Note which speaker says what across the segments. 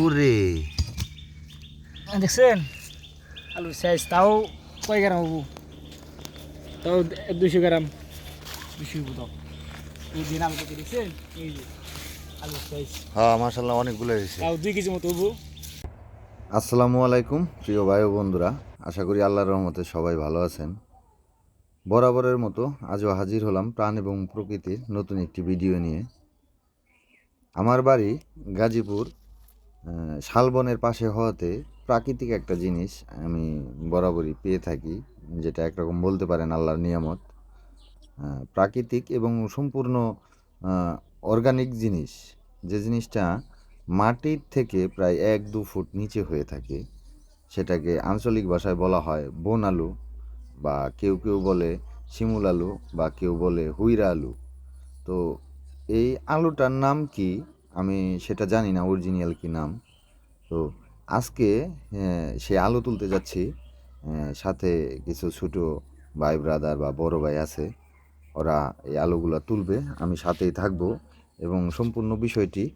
Speaker 1: ওরে
Speaker 2: দেখছেন আলু সাইজ তাও কয় গ্রাম হব তাও দুশো গ্রাম দুশো হব তাও এই দিন আলু কেটে দেখছেন এই যে আলু সাইজ
Speaker 1: হ্যাঁ মার্শাল্লাহ অনেকগুলো হয়েছে
Speaker 2: তাও দুই কেজি মতো হব
Speaker 1: আসসালামু আলাইকুম প্রিয় ভাই ও বন্ধুরা আশা করি আল্লাহর রহমতে সবাই ভালো আছেন। বরাবরের মতো আজও হাজির হলাম প্রাণ এবং প্রকৃতির নতুন একটি ভিডিও নিয়ে। আমার বাড়ি গাজীপুর শালবনের পাশে হওয়াতে প্রাকৃতিক একটা জিনিস আমি বরাবরই পেয়ে থাকি, যেটা একরকম বলতে পারেন আল্লাহর নিয়ামত। প্রাকৃতিক এবং সম্পূর্ণ অর্গানিক জিনিস, যে জিনিসটা মাটির থেকে প্রায় এক দু ফুট নিচে হয়ে থাকে, সেটাকে আঞ্চলিক ভাষায় বলা হয় বন আলু বা কেউ কেউ বলে শিমুল আলু বা কেউ বলে হুইরা আলু। তো এই আলুটার নাম কি? আমি সেটা জানি না অরিজিনাল কি নাম। তো আজকে আহ, সে আলু তুলতে যাচ্ছি। সাথে কিছু ছোটো ভাই ব্রাদার বা বড় ভাই আছে। ওরা এই আলুগুলো তুলবে আমি সাথেই থাকব এবং সম্পূর্ণ বিষয়টি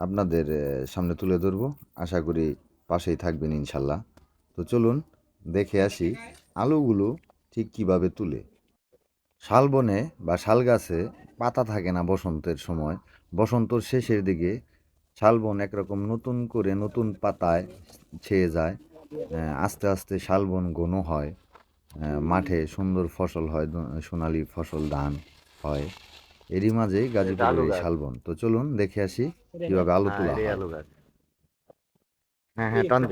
Speaker 1: আপনাদের সামনে তুলে ধরবো। আশা করি পাশেই থাকবেন ইনশাল্লাহ। তো চলুন দেখে আসি আলুগুলো ঠিক কীভাবে তুলে। শালবনে বা শাল গাছে পাতা থাকে না বসন্তের সময়। বসন্তর শেষের দিকে শালবন একরকম নতুন করে নতুন পাতায় ছেয়ে যায়। আস্তে আস্তে শালবন ঘন হয়। মাঠে সুন্দর ফসল হয় সোনালী ফসল ধান হয়। এরই মাঝেই গাজীপুরের শালবন। তো চলুন দেখে আসি কীভাবে আলু তোলা হয় হ্যাঁ। হ্যাঁ টান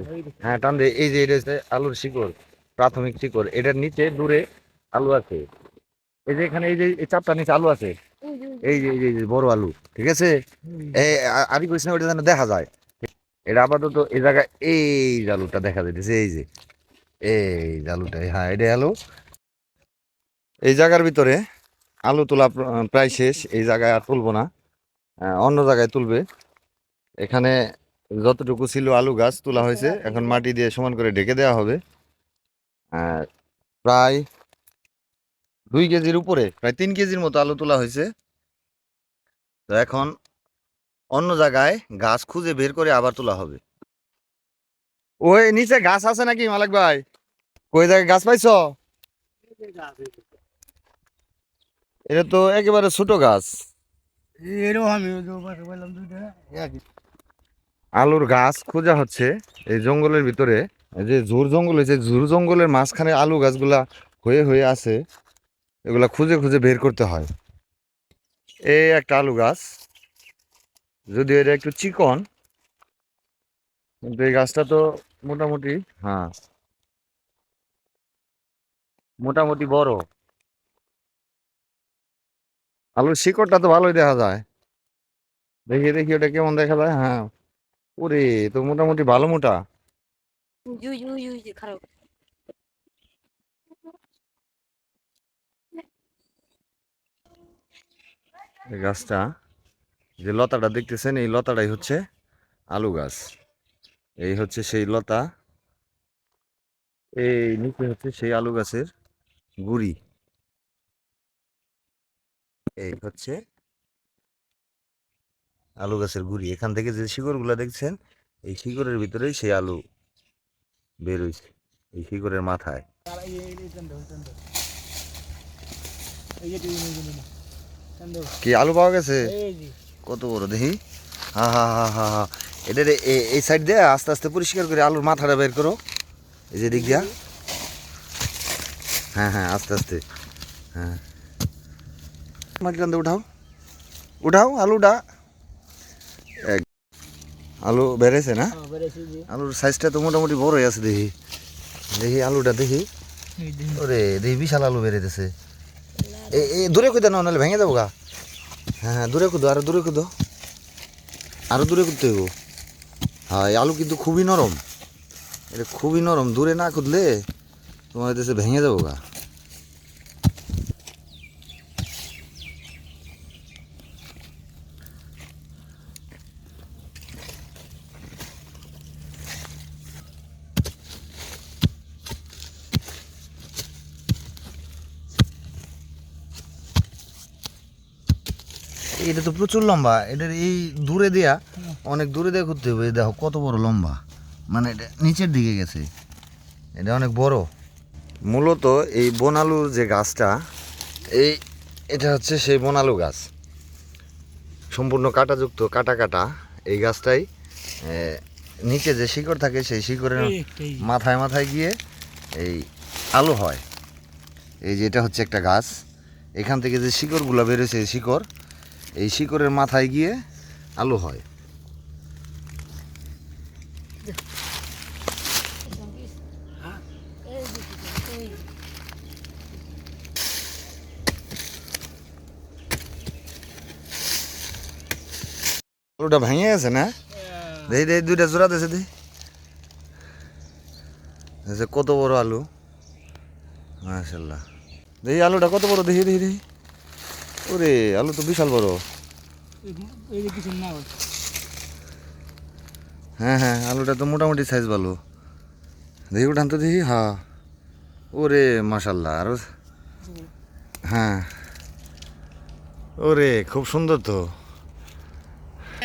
Speaker 1: হ্যাঁ টান এই যে এটা হচ্ছে আলুর শিকড় প্রাথমিক শিকড়। এটার নিচে দূরে আলু আছে। এই যে এখানে এই যে চাপটা নিচে আলু আছে। এই যে এই যে- বড় আলু ঠিক আছে? এই আ- আরি কৃষ্ণ ওটা যেন দেখা যায়। এটা আপাতত এই জায়গায় এই আলুটা দেখা যাইতেছে এই যে এই আলুটা হ্যাঁ এটা আলু। এই জায়গার ভিতরে আলু তোলা প্রায় শেষ এই জায়গায় আর তুলবো না। অন্য জায়গায় তুলবে। এখানে যতটুকু ছিল আলু গাছ তোলা হয়েছে এখন মাটি দিয়ে সমান করে ঢেকে দেওয়া হবে। প্রায় দুই কেজির উপরে প্রায় তিন কেজির মতো আলু তোলা হয়েছে। তো এখন অন্য জায়গায় গাছ খুঁজে বের করে আবার তোলা হবে। ওই নিচে গাছ আছে নাকি মালিক ভাই? কই জায়গায় গাছ পাইছ? এটা তো একেবারে ছোট গাছ। আলুর গাছ খোঁজা হচ্ছে এই জঙ্গলের ভিতরে। যে ঝুর জঙ্গল হয়েছে ঝুর জঙ্গলের মাঝখানে আলু গাছগুলা হয়ে হয়ে আছে। এগুলা খুঁজে খুঁজে বের করতে হয়। এই একটা আলু গাছ। যদিও এটা একটু চিকন, কিন্তু এই গাছটা তো মোটামুটি হ্যাঁ মোটামুটি বড়। আলুর শিকড়টা তো ভালোই দেখা যায়। দেখি দেখি ওটা কেমন দেখা যায় হ্যাঁ। ওরে, তো মোটামুটি ভালো মোটা। এই গাছটা, যে লতাটা দেখতেছেন, এই লতাটাই হচ্ছে আলু গাছ। এই হচ্ছে সেই লতা, এই নিচে হচ্ছে সেই আলু গাছের গুড়ি। এই হচ্ছে আলু গাছের গুড়ি। এখান থেকে যে শিকড়গুলো দেখছেন, এই শিকড়ের ভিতরেই সেই আলু বের হইছে, এই শিকড়ের মাথায়। কি আলু পাওয়া গেছে? কত বড় দেখি। হা হা হা হা এই সাইড দিয়ে আস্তে আস্তে পরিষ্কার করে আলুর মাথাটা বের করো। এই যে দিক দিয়া। হ্যাঁ হ্যাঁ আস্তে আস্তে। হ্যাঁ। মাটি টানতে উঠাও। উঠাও আলুটা। এক। আলু বেড়েছে না?
Speaker 2: হ্যাঁ
Speaker 1: আলুর সাইজটা তো মোটামুটি বড়ই আছে দেখি। দেখি আলুটা দেখি। ওরে দেখি বিশাল আলু বেড়েতেছে দূরে কুদে না, নাহলে ভেঙে দেবো গা হ্যাঁ হ্যাঁ দূরে কুদো আরও দূরে কুদো আরও দূরে কুদতে হইব। হ্যাঁ আলু কিন্তু খুবই নরম। এটা খুবই নরম, দূরে না কুদলে তোমার দেশে ভেঙে যাব গা এটা তো প্রচুর লম্বা। এটার এই দূরে দেয়া অনেক দূরে দিয়ে ঘুরতে হবে। দেখো কত বড় লম্বা। মানে এটা নিচের দিকে গেছে। এটা অনেক বড়। মূলত এই বনালুর যে গাছটা এই এটা হচ্ছে সেই বনালু গাছ। সম্পূর্ণ কাঁটাযুক্ত কাটা কাটা। এই গাছটাই নিচে যে শিকড় থাকে সেই শিকড়ের মাথায় মাথায় গিয়ে এই আলু হয়। এই যে এটা হচ্ছে একটা গাছ। এখান থেকে যে শিকড়গুলো বেরোছে শিকড় এই শিকড়ের মাথায় গিয়ে আলু হয়। আলুটা ভেঙে গেছে না? দেখি দেখি দুইটা জোড়া দিয়েছে দেখি কত বড় আলু। মাশাল্লাহ দেখি আলুটা কত বড়? দেখি দেখি দেখি। ওরে আলু তো বিশাল বড়।
Speaker 2: হয়।
Speaker 1: হ্যাঁ আলুটা তো মোটামুটি সাইজ ভালো। দেখি উঠান তো দেখি হ্যাঁ ওরে মাশাল্লাহ আরও হ্যাঁ। ওরে খুব সুন্দর তো।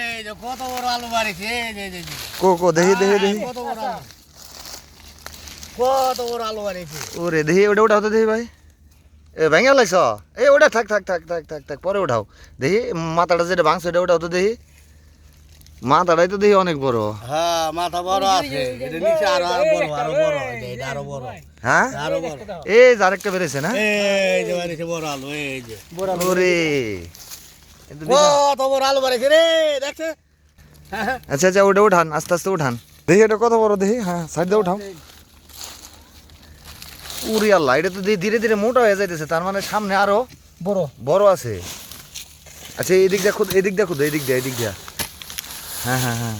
Speaker 3: এই যে কত বড় আলু বাড়িছে।
Speaker 1: কো কো দেখি দেখি দেখি।
Speaker 3: কত বড় আলু কত বড় আলু বাড়িছে?
Speaker 1: ওরে দেখি ওটা ওটা তো দেখি ভাই। এ ভেঙে লাগছ এ ওটা থাক থাক থাক থাক থাক থাক পরে উঠাও। দেখি মাথাটা যেটা ভাঙছে ওটা উঠাও তো দেখি। মাথাটাই তো দেখি অনেক বড়।
Speaker 3: হ্যাঁ মাথা বড় আছে। এটা নিচে আরও আরও বড় আরও বড় এই এটা আরও বড়।
Speaker 1: হ্যাঁ?
Speaker 3: আরও বড়।
Speaker 1: এই যে আরেকটা বেড়েছে না?
Speaker 3: এই যে বাড়িছে বড় আলু এই যে।
Speaker 1: তো বিশাল।
Speaker 3: কত বড় আলু বাড়িছে রে দেখছে?
Speaker 1: আচ্ছা আচ্ছা ওটা উঠান আস্তে আস্তে উঠান। দেখি এটা কত বড় দেখি? হ্যাঁ সাইড দিয়ে উঠাও। উরি আল্লাহ এটা তো ধীরে ধীরে মোটা হয়ে যাইতেছে তার মানে সামনে আরও
Speaker 2: বড়।
Speaker 1: বড় আছে। আচ্ছা এই দিক দেখো এদিক দিক দেখো এই দিক দিয়ে এই দিক দিয়ে। হ্যাঁ হ্যাঁ হ্যাঁ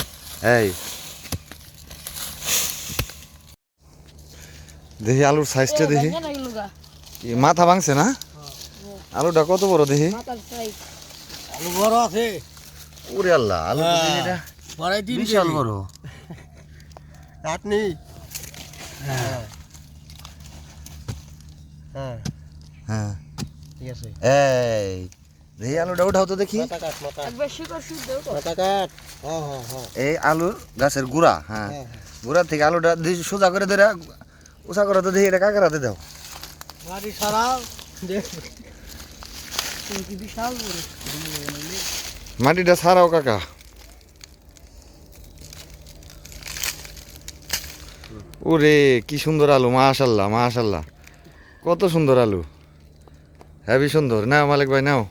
Speaker 1: এই। দেখি আলুর সাইজটা দেখি। মাথা ভাঙছে না? আলুটা কত বড় দেখি?
Speaker 3: আলু বড় আছে।
Speaker 1: উরে আল্লাহ আলু তো
Speaker 3: তিন
Speaker 1: বিশাল বড়।
Speaker 3: আপনি? হ্যাঁ। হ্যাঁ।
Speaker 1: হ্যাঁ।
Speaker 3: ঠিক আছে।
Speaker 1: এই দেখি আলুটা উঠাও তো দেখি।
Speaker 3: হ্যাঁ হ্যাঁ হ্যাঁ।
Speaker 1: এই আলুর গাছের গুড়া হ্যাঁ।
Speaker 3: হ্যাঁ।
Speaker 1: গুড়া থেকে আলুটা সোজা করে ধরে উষা করে তো দেখি এটা কাকারাতে দাও?
Speaker 3: বাড়ি সারাও
Speaker 2: বিশাল
Speaker 1: মাটিটা ছাড়াও কাকা। ওরে কি সুন্দর আলু মাশাল্লাহ মাশাল্লাহ। কত সুন্দর আলু। হ্যাভি সুন্দর। নাও মালিক ভাই নাও।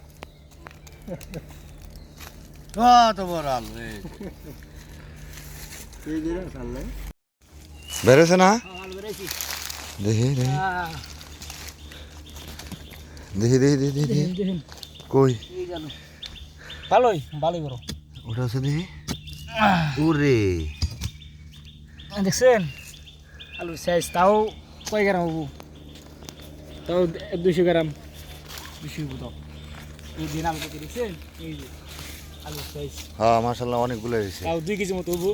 Speaker 3: কত বড় আলু
Speaker 1: বেড়েছে না?
Speaker 2: হ্যাঁ,
Speaker 1: দেখি দেখি। দেখি দেখি দেখি কই?
Speaker 2: ভালোই ভালোই বড়।
Speaker 1: ওটা আছে দেখি। ওরে।
Speaker 2: দেখছেন? আলু সাইজ তাও কয় গেলাম তাও দুশো গ্রাম। দুশো হব এই দিন আলু কেটে দেখছেন এই যে আলুর সাইজ
Speaker 1: হ্যাঁ মাশাল্লাহ অনেকগুলো হয়েছে।
Speaker 2: তাও দুই কেজি মতো হব।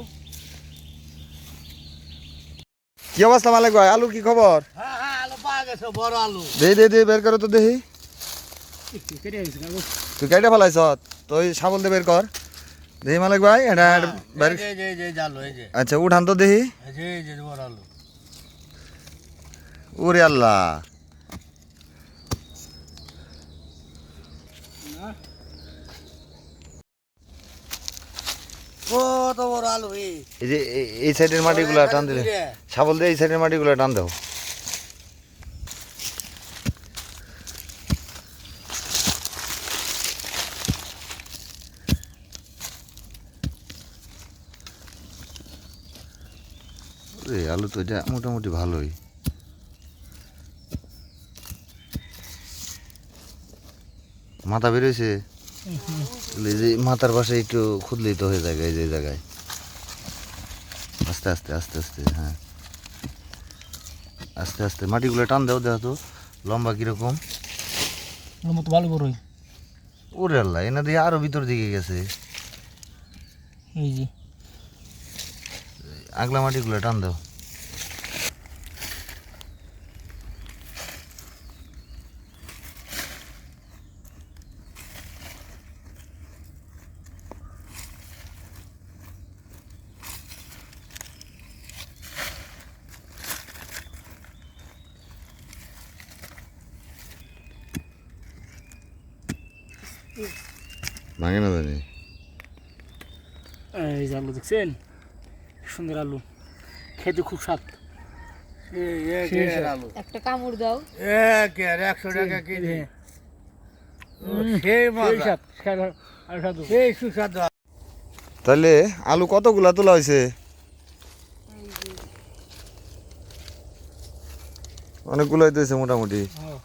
Speaker 1: কি অবস্থা মালিক ভাই? আলুর কি খবর?
Speaker 3: হ্যাঁ হ্যাঁ আলু পাওয়া গেছে বড় আলু।
Speaker 1: দেই দেই দেই বের করো তো দেখি। তুই কেটে ফেলাইছ? তুই সাবল দিয়ে বের কর। দেখি মালিক ভাই এটা আচ্ছা উঠান তো
Speaker 3: আলু।
Speaker 1: ওরে আল্লাহ।
Speaker 3: কত বড় আলু এই।
Speaker 1: যে এই- সাইডের মাটিগুলো টান দিলে। সাবল দিয়ে এই সাইডের মাটিগুলো টান দাও। আলু তো এটা মোটামুটি ভালোই। মাথা বেরোয়েছে এই যে মাথার পাশে একটু খুদলেই তো হয়ে যায় এই যে জায়গায়। আস্তে আস্তে আস্তে আস্তে হ্যাঁ। আস্তে আস্তে মাটিগুলো টান দাও দেখো তো লম্বা কীরকম?
Speaker 2: ভালো বড়ই।
Speaker 1: ওরে আল্লাহ এনা দিয়ে আরও ভিতর দিকে গেছে।
Speaker 2: এই যে।
Speaker 1: আগলা মাটিগুলো টান দাও। ভাঙে না জানি।
Speaker 2: এই যে আলু দেখছেন? সুন্দর আলু। খেতে খুব স্বাদ।
Speaker 4: একটা কামড় দাও।
Speaker 3: এক এর একশো টাকা কেজি। ও, সেই
Speaker 2: সেই
Speaker 3: মজা
Speaker 2: স্বাদ স্বাদ- আর স্বাদু
Speaker 3: সেই সুস্বাদু
Speaker 1: তাহলে আলু কতগুলা তোলা হয়েছে? অনেকগুলো হইতেছে মোটামুটি।
Speaker 2: হ্যাঁ।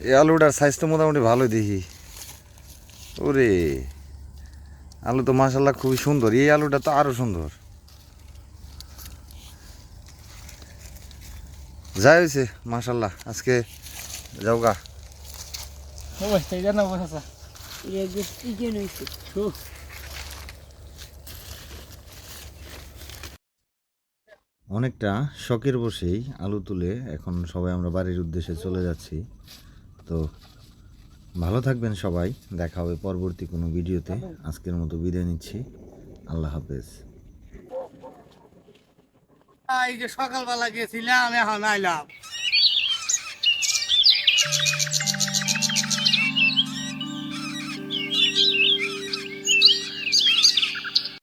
Speaker 1: এই আলুটার সাইজ তো মোটামুটি ভালোই দেখি। ওরে আলু তো মাসাল্লাহ খুবই সুন্দর। এই আলুটা তো আরও সুন্দর। যাই হয়েছে মাসাল্লাহ আজকে যাও গা। অনেকটা শখের বসেই আলু তুলে এখন সবাই আমরা বাড়ির উদ্দেশ্যে চলে যাচ্ছি। তো ভালো থাকবেন সবাই। দেখা হবে পরবর্তী কোনো ভিডিওতে। আজকের মতো বিদায় নিচ্ছি। আল্লাহ হাফেজ।
Speaker 3: এই যে সকালবেলা গেছিলাম, এখন আইলাম।